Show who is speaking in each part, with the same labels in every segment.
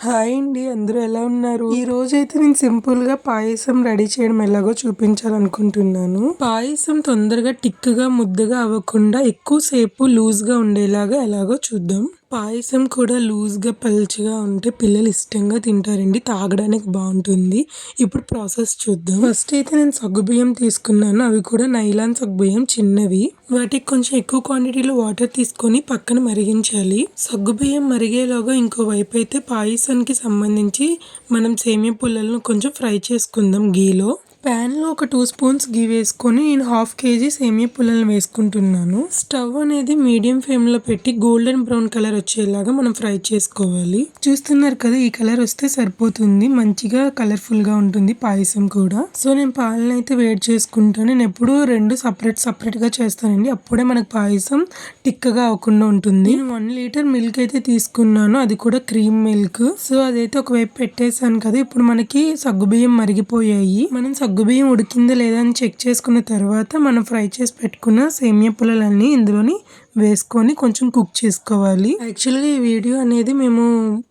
Speaker 1: Hi అండి అందరూ ఎలా ఉన్నారు? ఈ రోజు అయితే నేను సింపుల్గా పాయసం రెడీ చేయడం ఎలాగో చూపించాలనుకుంటున్నాను. పాయసం తొందరగా టిక్గా ముద్దగా అవ్వకుండా ఎక్కువసేపు లూజ్గా ఉండేలాగా ఎలాగో చూద్దాం. పాయసం కూడా లూజ్గా పలుచగా ఉంటే పిల్లలు ఇష్టంగా తింటారండి. తాగడానికి బాగుంటుంది. ఇప్పుడు ప్రాసెస్ చూద్దాం. ఫస్ట్ అయితే నేను సగ్గుబియ్యం తీసుకున్నాను. అవి కూడా నైలాన్ సగ్గుబియ్యం చిన్నవి. వాటికి కొంచెం ఎక్కువ క్వాంటిటీలో వాటర్ తీసుకొని పక్కన మరిగించాలి. సగ్గుబియ్యం మరిగేలోగా ఇంకో వైపు అయితే పాయసానికి సంబంధించి మనం సేమియా పుల్లలను కొంచెం ఫ్రై చేసుకుందాం. గీలో ప్యాన్లో ఒక టూ స్పూన్స్ గీ వేసుకొని నేను హాఫ్ కేజీ సేమియా పుల్లలను వేసుకుంటున్నాను. స్టవ్ అనేది మీడియం ఫ్లేమ్లో పెట్టి గోల్డెన్ బ్రౌన్ కలర్ వచ్చేలాగా మనం ఫ్రై చేసుకోవాలి. చూస్తున్నారు కదా ఈ కలర్ వస్తే సరిపోతుంది. మంచిగా కలర్ఫుల్గా ఉంటుంది పాయసం కూడా. సో నేను పాలను అయితే వేడి చేసుకుంటాను. నేను ఎప్పుడు రెండు సపరేట్ సపరేట్గా చేస్తానండి. అప్పుడే మనకు పాయసం టిక్కగా అవ్వకుండా ఉంటుంది. నేను వన్ లీటర్ మిల్క్ అయితే తీసుకున్నాను. అది కూడా క్రీమ్ మిల్క్. సో అదైతే ఒకవైపు పెట్టేశాను కదా ఇప్పుడు మనకి సగ్గుబియ్యం మరిగిపోయాయి. మనం సగ్గుబియ్యం ఉడికిందా లేదా అని చెక్ చేసుకున్న తర్వాత మనం ఫ్రై చేసి పెట్టుకున్న సేమియా పుల్లలన్నీ ఇందులోని వేసుకొని కొంచెం కుక్ చేసుకోవాలి. యాక్చువల్గా ఈ వీడియో అనేది మేము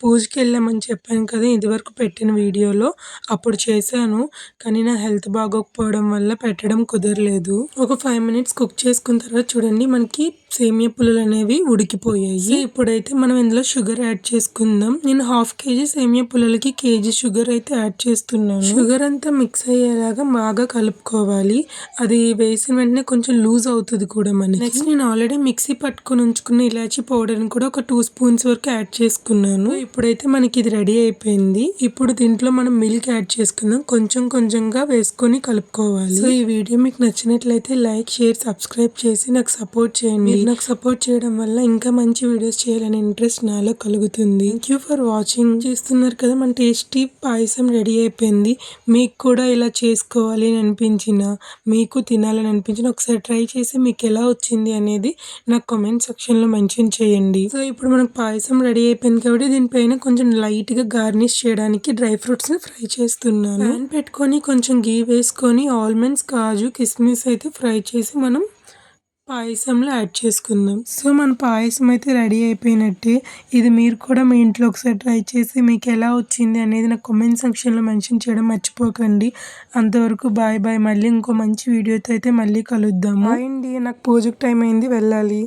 Speaker 1: పూజకి వెళ్ళామని చెప్పాను కదా ఇదివరకు పెట్టిన వీడియోలో. అప్పుడు చేశాను కానీ నా హెల్త్ బాగోకపోవడం వల్ల పెట్టడం కుదరలేదు. ఒక ఫైవ్ మినిట్స్ కుక్ చేసుకున్న తర్వాత చూడండి మనకి సేమియా పుల్లలు అనేవి ఉడికిపోయాయి. ఇప్పుడైతే మనం ఇందులో షుగర్ యాడ్ చేసుకుందాం. నేను హాఫ్ కేజీ సేమియా పుల్లలకి కేజీ షుగర్ అయితే యాడ్ చేస్తున్నాను. షుగర్ అంతా మిక్స్ అయ్యేలాగా బాగా కలుపుకోవాలి. అది వేసిన వెంటనే కొంచెం లూజ్ అవుతుంది కూడా మనకి. నెక్స్ట్ నేను ఆల్రెడీ మిక్సీ మిక్సీ పట్టుకుని ఉంచుకున్న ఇలాచీ పౌడర్ని కూడా ఒక టూ స్పూన్స్ వరకు యాడ్ చేసుకున్నాను. ఇప్పుడైతే మనకి ఇది రెడీ అయిపోయింది. ఇప్పుడు దీంట్లో మనం మిల్క్ యాడ్ చేసుకుందాం. కొంచెం కొంచెంగా వేసుకొని కలుపుకోవాలి. సో ఈ వీడియో మీకు నచ్చినట్లయితే లైక్ షేర్ సబ్స్క్రైబ్ చేసి నాకు సపోర్ట్ చేయండి. నాకు సపోర్ట్ చేయడం వల్ల ఇంకా మంచి వీడియోస్ చేయాలని ఇంట్రెస్ట్ నాలో కలుగుతుంది. థ్యాంక్ యూ ఫర్ వాచింగ్ చేస్తున్నారు కదా మన టేస్టీ పాయసం రెడీ అయిపోయింది. మీకు కూడా ఇలా చేసుకోవాలి అని అనిపించిన మీకు తినాలని అనిపించిన ఒకసారి ట్రై చేసి మీకు ఎలా వచ్చింది అనేది నాకు నాకు కామెంట్ సెక్షన్లో మెన్షన్ చేయండి. సో ఇప్పుడు మనకు పాయసం రెడీ అయిపోయింది కాబట్టి దీనిపైన కొంచెం లైట్గా గార్నిష్ చేయడానికి డ్రై ఫ్రూట్స్ని ఫ్రై చేస్తున్నాను. ప్యాన్ పెట్టుకొని కొంచెం గీ వేసుకొని ఆల్మండ్స్ కాజు కిస్మిస్ అయితే ఫ్రై చేసి మనం పాయసంలో యాడ్ చేసుకుందాం. సో మన పాయసం అయితే రెడీ అయిపోయినట్టే. ఇది మీరు కూడా మీ ఇంట్లో ఒకసారి ట్రై చేసి మీకు ఎలా వచ్చింది అనేది నాకు కామెంట్ సెక్షన్లో మెన్షన్ చేయడం మర్చిపోకండి. అంతవరకు బాయ్ బాయ్ మళ్ళీ ఇంకో మంచి వీడియోతో అయితే మళ్ళీ కలుద్దాము. అండి. నాకు పూజకు టైం అయింది. వెళ్ళాలి.